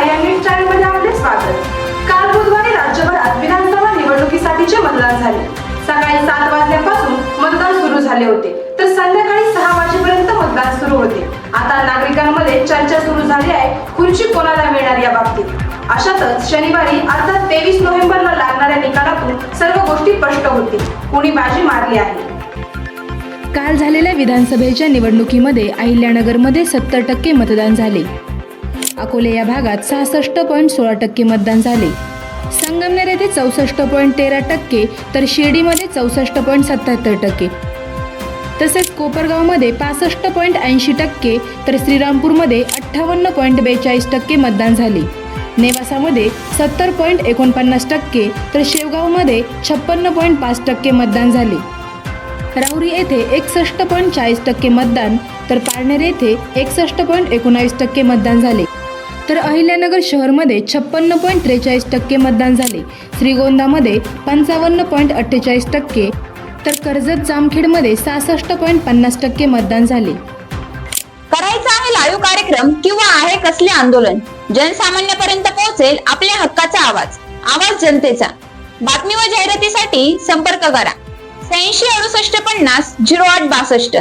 या न्यूज चॅनलमध्ये आपले स्वागत. काल बुधवारी राज्यभरात विधानसभा निवडणुकीसाठीचे मतदान झाले सकाळी सात वाजल्यापासून मतदान सुरू झाले होते. तर संध्याकाळी सहा वाजेपर्यंत मतदान सुरू होते. आता नागरिकांमध्ये चर्चा सुरू झाली आहे खुर्ची कोणाला मिळणार या बाबतीत? अशातच शनिवारी अर्थात तेवीस नोव्हेंबरला लागणाऱ्या निकालातून सर्व गोष्टी स्पष्ट होतील. कुणी बाजी मारली आहे? काल झालेल्या विधानसभेच्या निवडणुकीमध्ये अहिल्यानगरमध्ये सत्तर टक्के मतदान झाले. अकोले या भागात सहासष्ट पॉईंट सोळा टक्के मतदान झाले. संगमनेर येथे चौसष्ट पॉईंट तेरा टक्के तर शिर्डीमध्ये चौसष्ट पॉईंट सत्याहत्तर टक्के. तसेच कोपरगावमध्ये पासष्ट पॉईंट ऐंशी टक्के तर श्रीरामपूरमध्ये अठ्ठावन्न पॉईंट बेचाळीस टक्के मतदान झाले. नेवासामध्ये सत्तर पॉईंट एकोणपन्नास टक्के तर शेवगावमध्ये छप्पन्न पॉईंट पाच टक्के मतदान झाले. राहुरी येथे एकसष्ट पॉईंट चाळीस टक्के मतदान तर पारनेर येथे एकसष्ट पॉईंट एकोणावीस टक्के मतदान झाले. तर अहिल्यानगर शहरमध्ये छप्पन्न पॉईंट त्रेचाळीस टक्के मतदान झाले. श्रीगोंदामध्ये पंचावन्न पॉईंट अठ्ठेचाळीस टक्के तर कर्जत जामखेडमध्ये सहासष्ट पॉईंट पन्नास टक्के मतदान झाले. करायचा आहे लाईव्ह कार्यक्रम किंवा आहे कसले आंदोलन? जनसामान्यापर्यंत पोहोचेल आपल्या हक्काचा आवाज. आवाज जनतेचा. बातमी व जाहिरातीसाठी संपर्क करा. त्र्याऐंशी अडुसष्ट पन्नास झिरो आठ बासष्ट.